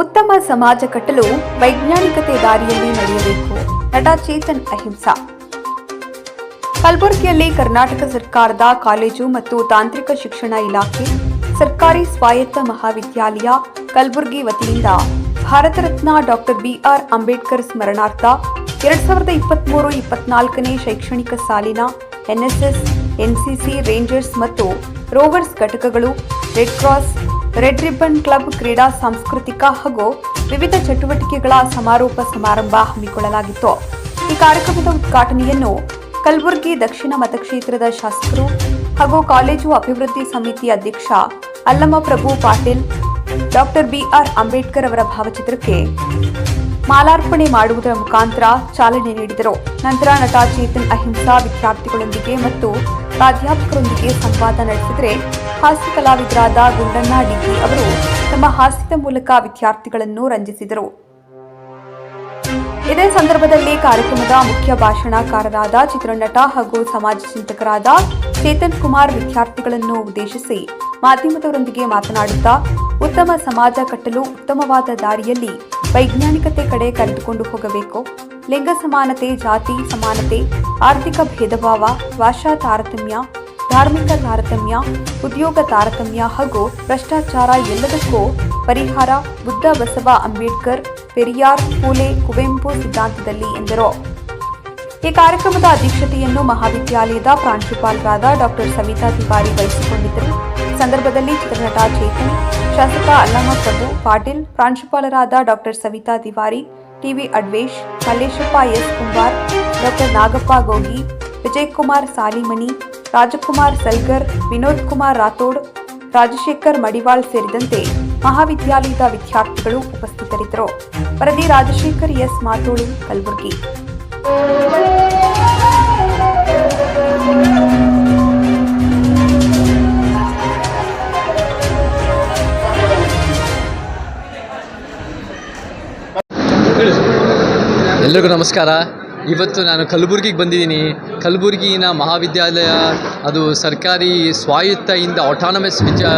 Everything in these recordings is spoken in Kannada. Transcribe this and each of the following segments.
ಉತ್ತಮ ಸಮಾಜ ಕಟ್ಟಲು ವೈಜ್ಞಾನಿಕತೆ ದಾರಿಯಲ್ಲಿ ನಡೆಯಬೇಕು. ನಟ ಚೇತನ್ ಅಹಿಂಸಾ. ಕಲಬುರಗಿಯಲ್ಲಿ ಕರ್ನಾಟಕ ಸರ್ಕಾರದ ಕಾಲೇಜು ಮತ್ತು ತಾಂತ್ರಿಕ ಶಿಕ್ಷಣ ಇಲಾಖೆ, ಸರ್ಕಾರಿ ಸ್ವಾಯತ್ತ ಮಹಾವಿದ್ಯಾಲಯ, ಕಲಬುರಗಿ ವತಿಯಿಂದ ಭಾರತ ರತ್ನ ಡಾಕ್ಟರ್ ಬಿಆರ್ ಅಂಬೇಡ್ಕರ್ ಸ್ಮರಣಾರ್ಥ ಎರಡ್ ಸಾವಿರದ ಇಪ್ಪತ್ಮೂರು ಇಪ್ಪತ್ನಾಲ್ಕನೇ ಶೈಕ್ಷಣಿಕ ಸಾಲಿನ ಎನ್ಎಸ್ಎಸ್, ಎನ್ಸಿಸಿ, ರೇಂಜರ್ಸ್ ಮತ್ತು ರೋವರ್ಸ್ ಘಟಕಗಳು red cross red ribbon club ಕ್ರೀಡಾ ಸಾಂಸ್ಕೃತಿಕ ಹಾಗೂ ವಿವಿಧ ಚಟುವಟಿಕೆಗಳ ಸಮಾರೋಪ ಸಮಾರಂಭ ಹಮ್ಮಿಕೊಳ್ಳಲಾಗಿತ್ತು. ಈ ಕಾರ್ಯಕ್ರಮದ ಉದ್ಘಾಟನೆಯನ್ನು ಕಲಬುರಗಿ ದಕ್ಷಿಣ ಮತಕ್ಷೇತ್ರದ ಶಾಸಕರು ಹಾಗೂ ಕಾಲೇಜು ಅಭಿವೃದ್ಧಿ ಸಮಿತಿ ಅಧ್ಯಕ್ಷ Allamma Prabhu Patil, doctor B R Ambedkar ಅವರ ಭಾವಚಿತ್ರಕ್ಕೆ ಮಾಲಾರ್ಪಣೆ ಮಾಡುವುದರ ಮುಖಾಂತರ ಚಾಲನೆ ನೀಡಿದರು. ನಂತರ ನಟ ಚೇತನ್ ಅಹಿಂಸಾ ವಿದ್ಯಾರ್ಥಿಗಳೊಂದಿಗೆ ಮತ್ತು ಪ್ರಾಧ್ಯಾಪಕರೊಂದಿಗೆ ಸಂವಾದ ನಡೆಸಿದರೆ ಹಾಸ್ಯ ಕಲಾವಿದರಾದ ಗುಂಡಣ್ಣ ಡಿಗ್ರಿ ಅವರು ತಮ್ಮ ಹಾಸ್ಯದ ಮೂಲಕ ವಿದ್ಯಾರ್ಥಿಗಳನ್ನು ರಂಜಿಸಿದರು. ಇದೇ ಸಂದರ್ಭದಲ್ಲಿ ಕಾರ್ಯಕ್ರಮದ ಮುಖ್ಯ ಭಾಷಣಕಾರರಾದ ಚಿತ್ರನಟ ಹಾಗೂ ಸಮಾಜ ಚಿಂತಕರಾದ ಚೇತನ್ ಕುಮಾರ್ ವಿದ್ಯಾರ್ಥಿಗಳನ್ನು ಉದ್ದೇಶಿಸಿ ಮಾಧ್ಯಮದವರೊಂದಿಗೆ ಮಾತನಾಡುತ್ತಾ ಉತ್ತಮ ಸಮಾಜ ಕಟ್ಟಲು ಉತ್ತಮವಾದ ದಾರಿಯಲ್ಲಿ ವೈಜ್ಞಾನಿಕತೆ ಕಡೆ ಕರೆದುಕೊಂಡು ಹೋಗಬೇಕು. ಲಿಂಗ ಸಮಾನತೆ, ಜಾತಿ ಸಮಾನತೆ, ಆರ್ಥಿಕ ಭೇದಭಾವ, ಭಾಷಾ ತಾರತಮ್ಯ, ಧಾರ್ಮಿಕ ತಾರತಮ್ಯ, ಉದ್ಯೋಗ ತಾರತಮ್ಯ ಹಾಗೂ ಭ್ರಷ್ಟಾಚಾರ ಎಲ್ಲದಕ್ಕೂ ಪರಿಹಾರ ಬುದ್ಧ ಬಸವ ಅಂಬೇಡ್ಕರ್, ಪೆರಿಯಾರ್ ಪೂಲೆ ಕುವೆಂಪು ಸಿದ್ಧಾಂತದಲ್ಲಿ ಎಂದರು. ಈ ಕಾರ್ಯಕ್ರಮದ ಅಧ್ಯಕ್ಷತೆಯನ್ನು ಮಹಾವಿದ್ಯಾಲಯದ ಪ್ರಾಂಶುಪಾಲರಾದ ಡಾಕ್ಟರ್ ಸವಿತಾ ತಿವಾರಿ ವಹಿಸಿಕೊಂಡಿದ್ದರು. ಸಂದರ್ಭದಲ್ಲಿ ಚಿತ್ರನಟ ಚೇತನ್, ಶಾಸಕ ಅಲ್ಲಮ್ಮ ಪ್ರಭು, ಪಾಟೀಲ್, ಪ್ರಾಂಶುಪಾಲರಾದ doctor Savita Tiwari, TV Advesh, Malleshappa S Kumbar, doctor Nagappa Gogi Vijay Kumar Salimani Rajkumar Salgar, Vinod Kumar Rathod, Rajshekhar Madiwal ಸೇರಿದಂತೆ ಮಹಾವಿದ್ಯಾಲಯದ ವಿದ್ಯಾರ್ಥಿಗಳು ಉಪಸ್ಥಿತರಿದ್ದರು. ವರದಿ ರಾಜಶೇಖರ್ ಎಸ್ ಮಾತೋಳು, ಕಲಬುರಗಿ. ಎಲ್ರಿಗೂ ನಮಸ್ಕಾರ. ಇವತ್ತು ನಾನು ಕಲಬುರ್ಗಿಗೆ ಬಂದಿದ್ದೀನಿ. ಕಲಬುರ್ಗಿನ ಮಹಾವಿದ್ಯಾಲಯ ಅದು ಸರ್ಕಾರಿ ಸ್ವಾಯತ್ತದಿಂದ ಆಟಾನಮಸ್ ವಿದ್ಯಾ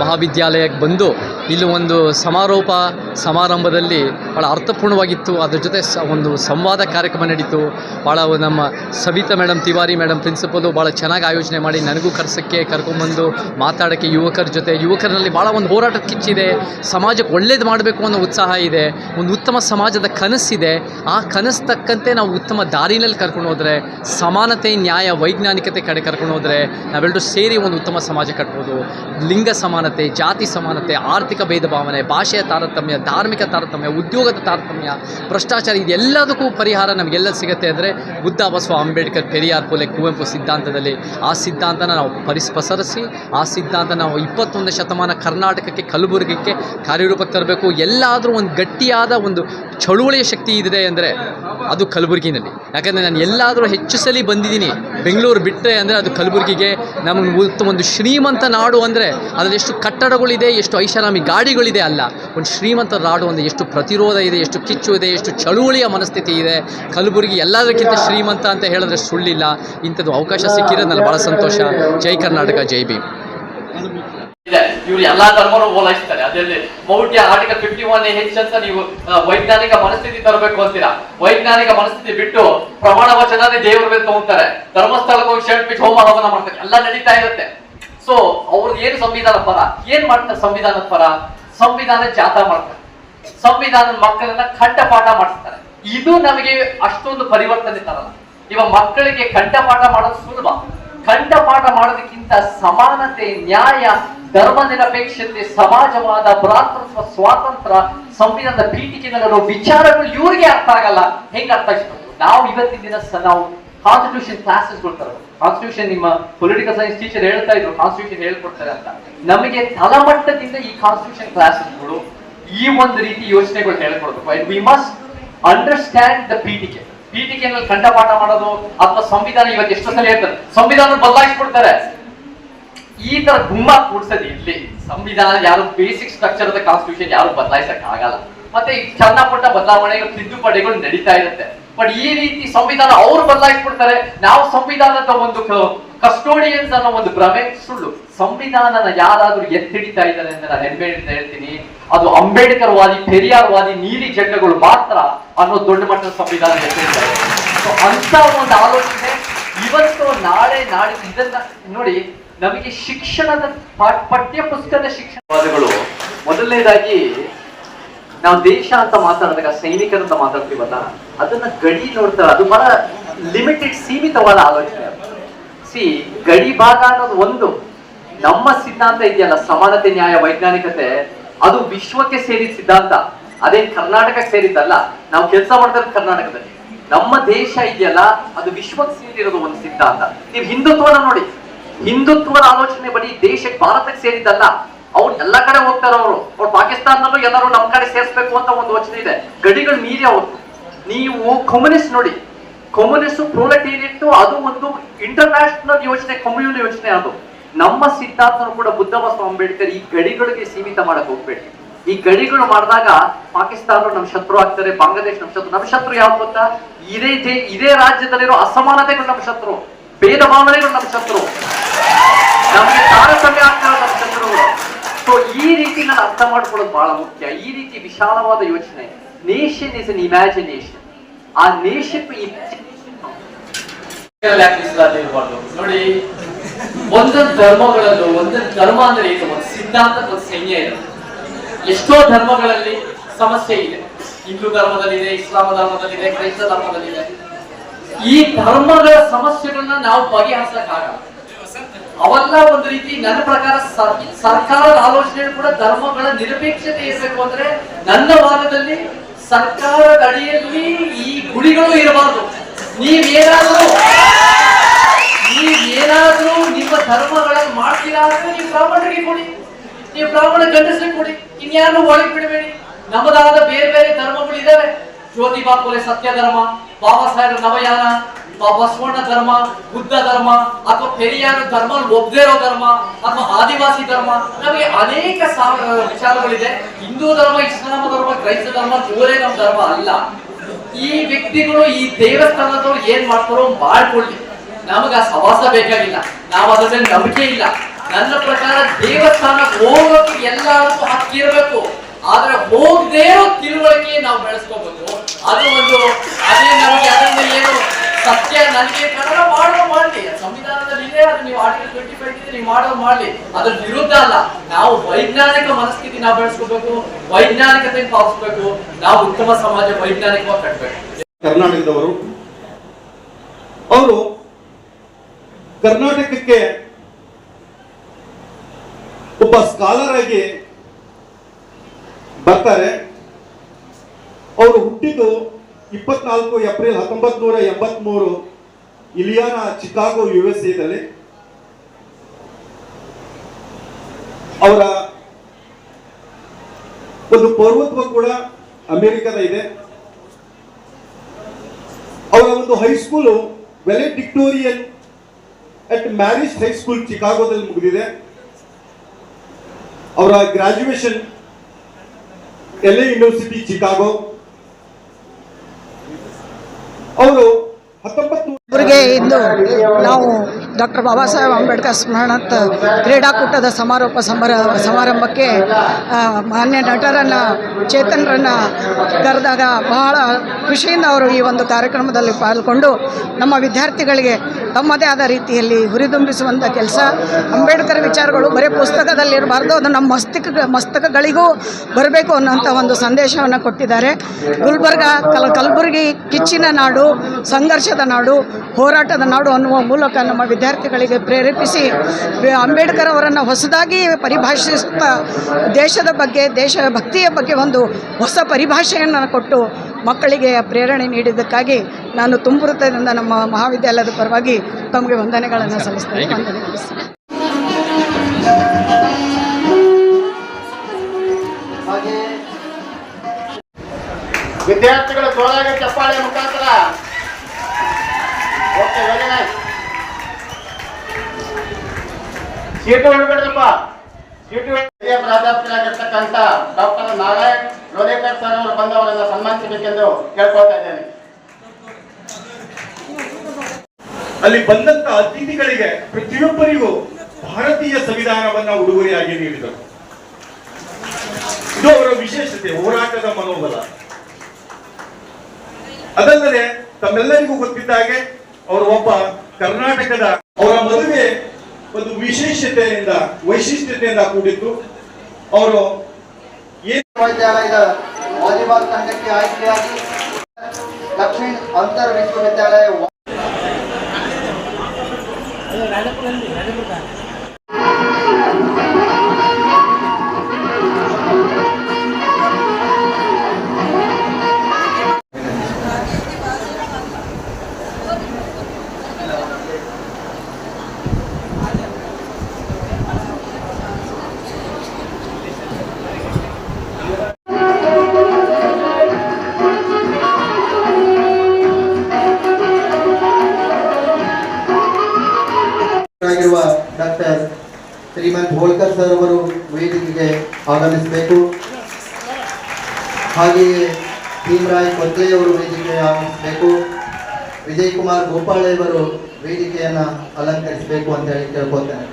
ಮಹಾವಿದ್ಯಾಲಯಕ್ಕೆ ಬಂದು ಇಲ್ಲಿ ಒಂದು ಸಮಾರೋಪ ಸಮಾರಂಭದಲ್ಲಿ ಭಾಳ ಅರ್ಥಪೂರ್ಣವಾಗಿತ್ತು. ಅದ್ರ ಜೊತೆ ಸ, ಒಂದು ಸಂವಾದ ಕಾರ್ಯಕ್ರಮ ನಡೀತು. ಭಾಳ ನಮ್ಮ Savita madam Tiwari madam principal ಭಾಳ ಚೆನ್ನಾಗಿ ಆಯೋಜನೆ ಮಾಡಿ ನನಗೂ ಕರ್ಸೋಕ್ಕೆ ಕರ್ಕೊಂಬಂದು ಮಾತಾಡೋಕ್ಕೆ ಯುವಕರ ಜೊತೆ. ಯುವಕರಲ್ಲಿ ಭಾಳ ಒಂದು ಹೋರಾಟದ ಕಿಚ್ಚಿದೆ ಸಮಾಜಕ್ಕೆ ಒಳ್ಳೇದು ಮಾಡಬೇಕು ಅನ್ನೋ ಉತ್ಸಾಹ ಇದೆ. ಒಂದು ಉತ್ತಮ ಸಮಾಜದ ಕನಸಿದೆ. ಆ ಕನಸು ತಕ್ಕಂತೆ ನಾವು ಉತ್ತಮ ದಾರಿನಲ್ಲಿ ಕರ್ಕೊಂಡು ಹೋದರೆ ಸಮಾನತೆ, ನ್ಯಾಯ, ವೈಜ್ಞಾನಿಕತೆ ಕಡೆ ಕರ್ಕೊಂಡು ಹೋದರೆ ನಾವೆಲ್ಲರೂ ಸೇರಿ ಒಂದು ಉತ್ತಮ ಸಮಾಜ ಕಟ್ಬೋದು. ಲಿಂಗ ಸಮಾನತೆ, ಜಾತಿ ಸಮಾನತೆ, ಆರ್ಥಿಕ ಭೇದ ಭಾವನೆ ಭಾಷೆಯ ತಾರತಮ್ಯ, ಧಾರ್ಮಿಕ ತಾರತಮ್ಯ, ಉದ್ಯೋಗದ ತಾರತಮ್ಯ, ಭ್ರಷ್ಟಾಚಾರ ಇದೆಲ್ಲದಕ್ಕೂ ಪರಿಹಾರ ನಮಗೆಲ್ಲ ಸಿಗುತ್ತೆ ಅಂದರೆ ಬುದ್ಧ ಬಸವ ಅಂಬೇಡ್ಕರ್ ಪೆರಿಯಾರ್ ಪೊಲೆ ಕುವೆಂಪು ಸಿದ್ಧಾಂತದಲ್ಲಿ. ಆ ಸಿದ್ಧಾಂತನ ನಾವು ಪರಿಸ್ಪಸರಿಸಿ, ಆ ಸಿದ್ಧಾಂತ ನಾವು ಇಪ್ಪತ್ತೊಂದನೇ ಶತಮಾನ ಕರ್ನಾಟಕಕ್ಕೆ ಕಲಬುರಗಿಗೆ ಕಾರ್ಯರೂಪಕ್ಕೆ ತರಬೇಕು. ಎಲ್ಲಾದರೂ ಒಂದು ಗಟ್ಟಿಯಾದ ಒಂದು ಚಳುವಳಿಯ ಶಕ್ತಿ ಇದೆ ಅಂದರೆ ಅದು ಕಲಬುರಗಿನಲ್ಲಿ. ಯಾಕಂದರೆ ನಾನು ಎಲ್ಲಾದರೂ ಹೆಚ್ಚು ಸಲ ಬಂದಿದ್ದೀನಿ. ಬೆಂಗಳೂರು ಬಿಟ್ಟರೆ ಅಂದರೆ ಅದು ಕಲಬುರಗಿಗೆ ನಮಗೆ ಉತ್ತಮ ಒಂದು ಶ್ರೀಮಂತ ನಾಡು ಅಂದರೆ ಅದರಲ್ಲಿ ಎಷ್ಟು ಕಟ್ಟಡಗಳಿದೆ, ಎಷ್ಟು ಐಷಾರಾಮಿ ಗಾಡಿಗಳಿದೆ ಅಲ್ಲ. ಒಂದು ಶ್ರೀಮಂತ ನಾಡು ಅಂದರೆ ಎಷ್ಟು ಪ್ರತಿರೋಧ ಇದೆ, ಎಷ್ಟು ಕಿಚ್ಚು ಇದೆ, ಎಷ್ಟು ಚಳುವಳಿಯ ಮನಸ್ಥಿತಿ ಇದೆ. ಕಲಬುರಗಿ ಎಲ್ಲದಕ್ಕಿಂತ ಶ್ರೀಮಂತ ಅಂತ ಹೇಳಿದ್ರೆ ಸುಳ್ಳಿಲ್ಲ. ಇಂಥದ್ದು ಅವಕಾಶ ಸಿಕ್ಕಿರೋದು ನನಗೆ ಭಾಳ ಸಂತೋಷ. ಜೈ ಕರ್ನಾಟಕ, ಜೈ ಭೀಮ್. ಇದೆ. ಇವ್ರು ಎಲ್ಲಾ ಧರ್ಮನು ಓಲೈಸ್ತಾರೆ ಅದರಲ್ಲಿ ಮೌಢ್ಯ ಆರ್ಟಿಕಲ್ ಫಿಫ್ಟಿ ಒನ್ ಹೆಚ್ ಅಂತ ನೀವು ವೈಜ್ಞಾನಿಕ ಮನಸ್ಥಿತಿ ತರಬೇಕು ಅಂತೀರಾ? ವೈಜ್ಞಾನಿಕ ಮನಸ್ಥಿತಿ ಬಿಟ್ಟು ಪ್ರಮಾಣ ವಚನನೇ ದೇವರ ಮೇಲೆ ತಗೊಂತಾರೆ. ಧರ್ಮಸ್ಥಳಕ್ಕೆ ಹೋಗಿ ಶರ್ಟ್ ಬಿಟ್ಟು ಹೋಮ ಹವನ ಮಾಡ್ತಾರೆ. ಎಲ್ಲ ನಡೀತಾ ಇರುತ್ತೆ. ಸೊ ಅವ್ರದ್ದು ಏನು ಸಂವಿಧಾನ ಪರ? ಏನ್ ಮಾಡ್ತಾರೆ ಸಂವಿಧಾನ ಪರ? ಸಂವಿಧಾನ ಜಾಥಾ ಮಾಡ್ತಾರೆ. ಸಂವಿಧಾನದ ಮಕ್ಕಳನ್ನ ಕಂಠಪಾಠ ಮಾಡಿಸ್ತಾರೆ. ಇದು ನಮಗೆ ಅಷ್ಟೊಂದು ಪರಿವರ್ತನೆ ತರಲ್ಲ. ಇವಾಗ ಮಕ್ಕಳಿಗೆ ಕಂಠಪಾಠ ಮಾಡೋದು ಸುಲಭ. ಕಂಠಪಾಠ ಮಾಡೋದಕ್ಕಿಂತ ಸಮಾನತೆ, ನ್ಯಾಯ, ಧರ್ಮ ನಿರಪೇಕ್ಷತೆ, ಸಮಾಜವಾದ ಭ್ರಾತೃತ್ವ ಸ್ವಾತಂತ್ರ್ಯ, ಸಂವಿಧಾನದ ಪೀಠಿಕೆಗಳನ್ನು, ವಿಚಾರಗಳು ಇವ್ರಿಗೆ ಅರ್ಥ ಆಗಲ್ಲ. ಹೆಂಗ್ ಅರ್ಥ ಆಗಿಸ್ಬೇಕು ನಾವು ಇವತ್ತಿನ ದಿನ ನಾವು ಕಾನ್ಸ್ಟಿಟ್ಯೂಷನ್ ಕ್ಲಾಸಸ್ ಕೊಡ್ತಾರೆ. ಕಾನ್ಸ್ಟಿಟ್ಯೂಷನ್ ನಿಮ್ಮ ಪೊಲಿಟಿಕಲ್ ಸೈನ್ಸ್ ಟೀಚರ್ ಹೇಳ್ತಾ ಇದ್ರು ಕಾನ್ಸ್ಟಿಟ್ಯೂಷನ್ ಹೇಳ್ಕೊಡ್ತಾರೆ ಅಂತ. ನಮಗೆ ತಲಮಟ್ಟದಿಂದ ಈ ಕಾನ್ಸ್ಟಿಟ್ಯೂಷನ್ ಕ್ಲಾಸಸ್ಗಳು ಈ ಒಂದು ರೀತಿ ಯೋಚನೆಗಳು ಹೇಳ್ಕೊಡ್ಬೇಕು. ವಿ ಮಸ್ಟ್ ಅಂಡರ್ಸ್ಟ್ಯಾಂಡ್ ದ ಪೀಠಿಕೆ ಪೀಠಿಕೆನಲ್ಲಿ ಕಂಠಪಾಠ ಮಾಡೋದು ಅಥವಾ ಸಂವಿಧಾನ ಇವಾಗ ಎಷ್ಟು ಸಲ ಹೇಳ್ತಾರೆ? ಸಂವಿಧಾನ ಬದಲಾಯಿಸ್ಬಿಡ್ತಾರೆ. ಈ ತರ ಗುಮ್ಮ ಕೂಡ್ಸೋದು ಇಲ್ಲಿ. ಸಂವಿಧಾನ ಯಾರು ಬೇಸಿಕ್ ಸ್ಟ್ರಕ್ಚರ್ ಕಾನ್ಸ್ಟಿಟ್ಯೂಷನ್ ಯಾರು ಬದಲಾಯಿಸಕ್ ಆಗಲ್ಲ. ಮತ್ತೆ ಸಣ್ಣ ಪುಟ್ಟ ಬದಲಾವಣೆಗಳು, ತಿದ್ದುಪಡಿಗಳು ನಡೀತಾ ಇರುತ್ತೆ. ಬಟ್ ಈ ರೀತಿ ಸಂವಿಧಾನ ಅವ್ರು ಬದಲಾಯಿಸ್ಬಿಡ್ತಾರೆ. ನಾವು ಸಂವಿಧಾನದ ಒಂದು ಕಸ್ಟೋಡಿಯನ್ಸ್ ಅನ್ನೋ ಒಂದು ಭ್ರಮೆ ಸುಳ್ಳು. ಸಂವಿಧಾನನ ಯಾರಾದರೂ ಎತ್ತಿಡಿತಾ ಇದ್ದಾರೆ ಅಂತ ನಾನು ಹೆಮ್ಮೆಯಿಂದ ಹೇಳ್ತೀನಿ. ಅದು ಅಂಬೇಡ್ಕರ್ ವಾದಿ ಪೆರಿಯಾರ್ ವಾದಿ ನೀಲಿ ಜಂಡಗಳು ಮಾತ್ರ ಅನ್ನೋ ದೊಡ್ಡ ಮಟ್ಟದ ಸಂವಿಧಾನ ಎತ್ತಿಡಿದ್ದಾರೆ ಸೊ ಅಂತ ಒಂದು ಆಲೋಚನೆ ಇವತ್ತು ನಾಳೆ ನಾಳೆ ಇದನ್ನ ನೋಡಿ ನಮಗೆ ಶಿಕ್ಷಣದ ಪಠ್ಯ ಪುಸ್ತಕದ ಶಿಕ್ಷಣವಾದಗಳು ಮೊದಲನೇದಾಗಿ ನಾವು ದೇಶ ಅಂತ ಮಾತಾಡಿದಾಗ ಸೈನಿಕರಂತ ಮಾತಾಡ್ತೀವಲ್ಲ ಅದನ್ನ ಗಡಿ ನೋಡ್ತಾರೆ. ಅದು ಬಹಳ ಲಿಮಿಟೆಡ್ ಸೀಮಿತವಾದ ಆಲೋಚನೆ ಸಿ ಗಡಿ ಭಾಗ ಅನ್ನೋದು ಒಂದು. ನಮ್ಮ ಸಿದ್ಧಾಂತ ಇದೆಯಲ್ಲ, ಸಮಾನತೆ, ನ್ಯಾಯ, ವೈಜ್ಞಾನಿಕತೆ? ಅದು ವಿಶ್ವಕ್ಕೆ ಸೇರಿದ ಸಿದ್ಧಾಂತ. ಅದೇ ಕರ್ನಾಟಕಕ್ಕೆ ಸೇರಿದ್ದಲ್ಲ, ನಾವು ಕೆಲಸ ಮಾಡ್ತಾರೆ ಕರ್ನಾಟಕದಲ್ಲಿ. ನಮ್ಮ ದೇಶ ಇದೆಯಲ್ಲ, ಅದು ವಿಶ್ವಕ್ಕೆ ಸೇರಿರೋದು ಒಂದು ಸಿದ್ಧಾಂತ. ನೀವು ಹಿಂದುತ್ವನ ನೋಡಿ. ಹಿಂದುತ್ವದ ಆಲೋಚನೆ ಬರೀ ದೇಶಕ್ಕೆ, ಭಾರತಕ್ಕೆ ಸೇರಿದ್ದಲ್ಲ. ಅವ್ರು ಎಲ್ಲ ಕಡೆ ಹೋಗ್ತಾರೆ ಅವರು. ಅವ್ರು ಪಾಕಿಸ್ತಾನದಲ್ಲೂ ಎಲ್ಲರೂ ನಮ್ಮ ಕಡೆ ಸೇರಿಸ್ಬೇಕು ಅಂತ ಒಂದು ಯೋಚನೆ ಇದೆ. ಗಡಿಗಳು ಮೀರಿ ಅವರು ನೀವು ಕಮ್ಯುನಿಸ್ಟ್ ನೋಡಿ. ಕಮ್ಯುನಿಸ್ಟ್ ಪ್ರೋಲೆಟೇರಿಯಟ್ ಅದು ಒಂದು ಇಂಟರ್ನ್ಯಾಷನಲ್ ಯೋಚನೆ ಕಮ್ಯುನಲ್ ಯೋಚನೆ ಅದು. ನಮ್ಮ ಸಿದ್ಧಾಂತನು ಕೂಡ ಬುದ್ಧ ಬಸವ ಅಂಬೇಡ್ಕರ್ ಈ ಗಡಿಗಳಿಗೆ ಸೀಮಿತ ಮಾಡಕ್ ಹೋಗ್ಬೇಡಿ. ಈ ಗಡಿಗಳು ಮಾಡಿದಾಗ ಪಾಕಿಸ್ತಾನ ನಮ್ಮ ಶತ್ರು ಆಗ್ತಾರೆ, ಬಾಂಗ್ಲಾದೇಶ್ ನಮ್ಮ ಶತ್ರು. ನಮ್ಮ ಶತ್ರು ಯಾವ ಗೊತ್ತಾ? ಇದೇ ಇದೇ ರಾಜ್ಯದಲ್ಲಿರೋ ಅಸಮಾನತೆಗಳು ನಮ್ಮ ಶತ್ರು. ಭೇದ ಭಾವನೆಗಳು ನಮ್ಮ ಶತ್ರು. ನಮಗೆ ತಾರತಮ್ಯ ಆಗ್ತಾರೆ ನಮ್ಮ ಶತ್ರು. ಸೊ ಈ ರೀತಿ ನಾನು ಅರ್ಥ ಮಾಡ್ಕೊಳ್ಳೋದು ಬಹಳ ಮುಖ್ಯ. ಈ ರೀತಿ ವಿಶಾಲವಾದ ಯೋಚನೆ. ನೇಷನ್ ಇಸ್ ಅನ್ ಇಮ್ಯಾಜಿನೇಷನ್ ಆ ನೇಷನ್ ನೋಡಿ ಒಂದೊಂದು ಧರ್ಮಗಳಲ್ಲೂ ಒಂದೊಂದು ಧರ್ಮ ಅಂದ್ರೆ ಈಗ ಒಂದು ಸಿದ್ಧಾಂತ, ಒಂದು ಸೈನ್ಯ ಇದೆ. ಎಷ್ಟೋ ಧರ್ಮಗಳಲ್ಲಿ ಸಮಸ್ಯೆ ಇದೆ. ಹಿಂದೂ ಧರ್ಮದಲ್ಲಿದೆ ಇಸ್ಲಾಂ ಧರ್ಮದಲ್ಲಿದೆ, ಕ್ರೈಸ್ತ ಧರ್ಮದಲ್ಲಿದೆ. ಈ ಧರ್ಮಗಳ ಸಮಸ್ಯೆಗಳನ್ನ ನಾವು ಬಗೆಹರಿಸಕ್ಕಾಗಲ್ಲ. ಅವೆಲ್ಲ ಒಂದು ರೀತಿ ನನ್ನ ಪ್ರಕಾರ ಸರ್- ಸರ್ಕಾರದ ಆಲೋಚನೆ ಕೂಡ ಧರ್ಮಗಳ ನಿರಪೇಕ್ಷತೆ ಇರಬೇಕು ಅಂದ್ರೆ ನನ್ನ ಭಾಗದಲ್ಲಿ ಸರ್ಕಾರದ ಅಡಿಯಲ್ಲಿ ಈ ಗುಡಿಗಳು ಇರಬಾರ್ದು. ನೀವೇನಾದ್ರೂ ನಿಮ್ಮ ಧರ್ಮಗಳನ್ನು ಮಾಡ್ತೀರಾ ಅಂದ್ರೆ ನೀವು ಬ್ರಾಹ್ಮಣರಿಗೆ ಕೊಡಿ. ನೀವು ಬ್ರಾಹ್ಮಣ ಗಂಡಸರಿಗೆ ಕೊಡಿ. ಇನ್ಯಾರು ಒಳಗೆ ಬಿಡಬೇಡಿ. ನಮ್ಮದಾದ ಬೇರೆ ಬೇರೆ ಧರ್ಮಗಳು ಇದಾವೆ. ಜ್ಯೋತಿಬಾ ಕೊಲೆ, ಸತ್ಯ ಧರ್ಮ, ಬಾಬಾ ಸಾಹೇಬ್ ನವಯಾನ ಬಸವಣ್ಣ ಧರ್ಮ, ಬುದ್ಧ ಧರ್ಮ, ಅಥವಾ ಪೆರಿಯಾರ ಧರ್ಮ ಒಬ್ಬದೇ ಧರ್ಮ, ಅಥವಾ ಆದಿವಾಸಿ ಧರ್ಮ. ನಮಗೆ ಅನೇಕ ವಿಚಾರಗಳಿದೆ. ಹಿಂದೂ ಧರ್ಮ, ಇಸ್ಲಾಂ ಧರ್ಮ, ಕ್ರೈಸ್ತ ಧರ್ಮ ಇವರೇ ನಮ್ಮ ಧರ್ಮ ಅಲ್ಲ. ಈ ವ್ಯಕ್ತಿಗಳು ಈ ದೇವಸ್ಥಾನದವ್ರು ಏನ್ ಮಾಡ್ತಾರೋ ಮಾಡ್ಕೊಳ್ಳಿ. ಆ ಸವಾಸ ಬೇಕಾಗಿಲ್ಲ. ನಾವು ಅದರಲ್ಲಿ ನಂಬಿಕೆ ಇಲ್ಲ. ನನ್ನ ಪ್ರಕಾರ ದೇವಸ್ಥಾನಕ್ಕೆ ಹೋಗೋದು ಎಲ್ಲರಿಗೂ ಹಕ್ಕಿರ್ಬೇಕು ಆದ್ರೆ ಹೋಗದೇ ತಿಳುವಳಿಕೆ ನಾವು ಬೆಳೆಸ್ಕೋಬೇಕು ಅದು ಒಂದು, ಅದೇ ನಮಗೆ ಅದನ್ನ ಏನು ಸತ್ಯ ನನಗೆ ಕನ್ನಡ ಮಾಡೋ ಮಾಡ್ಲಿ. ಸಂವಿಧಾನದಲ್ಲಿ ಇದೆ, ಅದು ನೀವು ಆರ್ಟಿಕಲ್ ಟ್ವೆಂಟಿ ಫೈವ್ ಇದೆ ನೀವು ಮಾಡೋ ಮಾಡ್ಲಿ. ಅದ್ರ ವಿರುದ್ಧ ಅಲ್ಲ, ನಾವು ವೈಜ್ಞಾನಿಕ ಮನಸ್ಥಿತಿ ನಾವು ಬೆಳೆಸ್ಕೋಬೇಕು, ವೈಜ್ಞಾನಿಕತೆ ಪಾಲಿಸ್ಬೇಕು, ನಾವು ಉತ್ತಮ ಸಮಾಜ ವೈಜ್ಞಾನಿಕವಾಗಿ ಕಟ್ಟಬೇಕು ಕರ್ನಾಟಕದವರು, ಅವರು ಕರ್ನಾಟಕಕ್ಕೆ ಒಬ್ಬ ಸ್ಕಾಲರ್ ಆಗಿ ಬರ್ತಾರೆ. ಅವರು ಹುಟ್ಟಿದ್ದು ಇಪ್ಪತ್ನಾಲ್ಕು ಏಪ್ರಿಲ್ ಹತ್ತೊಂಬತ್ ನೂರ ಎಂಬತ್ಮೂರು ಇಲಿಯಾನ ಚಿಕಾಗೋ ಯು ಎಸ್ ಎದಲ್ಲಿ ಅವರ ಒಂದು ಪೌರತ್ವ ಕೂಡ ಅಮೆರಿಕದ ಇದೆ. ಅವರ ಒಂದು high school valedictorian at Marist high school ಚಿಕಾಗೋದಲ್ಲಿ ಮುಗಿದಿದೆ. ಅವರ graduation L A university Chicago ಅವರು ಹತ್ತೊಂಬತ್ತು ಇಂದು ನಾವು ಡಾಕ್ಟರ್ ಬಾಬಾ ಸಾಹೇಬ್ ಅಂಬೇಡ್ಕರ್ ಸ್ಮರಣಾರ್ಥ ಕ್ರೀಡಾಕೂಟದ ಸಮಾರೋಪ ಸಮಾರ ಸಮಾರಂಭಕ್ಕೆ ಮಾನ್ಯ ನಟರನ್ನು, ಚೇತನರನ್ನು ಕರೆದಾಗ ಬಹಳ ಖುಷಿಯಿಂದ ಅವರು ಈ ಒಂದು ಕಾರ್ಯಕ್ರಮದಲ್ಲಿ ಪಾಲ್ಗೊಂಡು ನಮ್ಮ ವಿದ್ಯಾರ್ಥಿಗಳಿಗೆ ತಮ್ಮದೇ ಆದ ರೀತಿಯಲ್ಲಿ ಹುರಿದುಂಬಿಸುವಂಥ ಕೆಲಸ. ಅಂಬೇಡ್ಕರ್ ವಿಚಾರಗಳು ಬರೀ ಪುಸ್ತಕದಲ್ಲಿರಬಾರ್ದು, ಅದು ನಮ್ಮ ಮಸ್ತಕ ಮಸ್ತಕಗಳಿಗೂ ಬರಬೇಕು ಅನ್ನೋಂಥ ಒಂದು ಸಂದೇಶವನ್ನು ಕೊಟ್ಟಿದ್ದಾರೆ. ಗುಲ್ಬರ್ಗ, ಕಲ, ಕಲಬುರಗಿ ಕಿಚ್ಚಿನ ನಾಡು, ಸಂಘರ್ಷದ ನಾಡು, ಹೋರಾಟದ ನಾಡು ಅನ್ನುವ ಮೂಲಕ ನಮ್ಮ ವಿದ್ಯಾರ್ಥಿಗಳಿಗೆ ಪ್ರೇರೇಪಿಸಿ ಅಂಬೇಡ್ಕರ್ ಅವರನ್ನು ಹೊಸದಾಗಿ ಪರಿಭಾಷಿಸುತ್ತಾ ದೇಶದ ಬಗ್ಗೆ ದೇಶ ಭಕ್ತಿಯ ಬಗ್ಗೆ ಒಂದು ಹೊಸ ಪರಿಭಾಷೆಯನ್ನು ಕೊಟ್ಟು ಮಕ್ಕಳಿಗೆ ಪ್ರೇರಣೆ ನೀಡಿದ್ದಕ್ಕಾಗಿ ನಾನು ತುಂಬುರುತ್ತದಿಂದ ನಮ್ಮ ಮಹಾವಿದ್ಯಾಲಯದ ಪರವಾಗಿ ತಮಗೆ ವಂದನೆಗಳನ್ನು ಸಲ್ಲಿಸ್ತೇನೆ. ವಂದನೆಗಳು. ಸರ್. ವಿದ್ಯಾರ್ಥಿಗಳು ಜೋರಾಗಿ ಚಪ್ಪಾಳೆ ಮುಖಾಂತರ. ಓಕೆ ವೆರಿ ನೈಸ್ ಸೀಟು ಹಿಡ್ಬಿಡ್ರಪ್ಪ. ಸೀಟು ಪ್ರಾಧ್ಯಾಪಕರಾಗಿರ್ತಕ್ಕಂಥ ಡಾಕ್ಟರ್ ನಾರಾಯಣ್ ಲೋಲೇಕರ್ ಸರ್ ಅವರು ಬಂದವರನ್ನ ಸನ್ಮಾನಿಸಬೇಕೆಂದು ಕೇಳ್ಕೊಳ್ತಾ ಇದ್ದೇನೆ. ಅಲ್ಲಿ ಬಂದಂತ ಅತಿಥಿಗಳಿಗೆ ಪ್ರತಿಯೊಬ್ಬರಿಗೂ ಭಾರತೀಯ ಸಂವಿಧಾನವನ್ನ ಉಡುಗೊರೆಯಾಗಿ ನೀಡಿದರು. ಇದು ಅವರ ವಿಶೇಷತೆ ಹೋರಾಟದ ಮನೋಬಲ. ಅದಲ್ಲದೆ ತಮ್ಮೆಲ್ಲರಿಗೂ ಗೊತ್ತಿದ್ದ ಹಾಗೆ ಅವರು ಒಬ್ಬ ಕರ್ನಾಟಕದ ಅವರ ಮದುವೆ ಒಂದು ವಿಶೇಷತೆಯಿಂದ ವೈಶಿಷ್ಟ್ಯತೆಯಿಂದ ಕೂಡಿತ್ತು ಅವರು ಏನು ವಿಶ್ವವಿದ್ಯಾಲಯದ ವಾಲಿಬಾಲ್ ತಂಡಕ್ಕೆ ಆಯ್ಕೆಯಾಗಿ ಲಕ್ಷ್ಮೀ ಅಂತರ್ ವಿಶ್ವವಿದ್ಯಾಲಯ ಆಗಿರುವ ಡಾಕ್ಟರ್ ಶ್ರೀಮಂತ್ ಹೋಳ್ಕರ್ ಸರ್ ಅವರು ವೇದಿಕೆಗೆ ಆಗಮಿಸಬೇಕು. ಹಾಗೆಯೇ ಭೀಮರಾಯ್ ಕೊತ್ಲೆ ವೇದಿಕೆ ಆಗಮಿಸಬೇಕು. ವಿಜಯ್ ಕುಮಾರ್ ಗೋಪಾಳೆ ಅವರು ವೇದಿಕೆಯನ್ನು ಅಲಂಕರಿಸಬೇಕು ಅಂತ ಹೇಳಿ ಕೇಳ್ಕೊತೇನೆ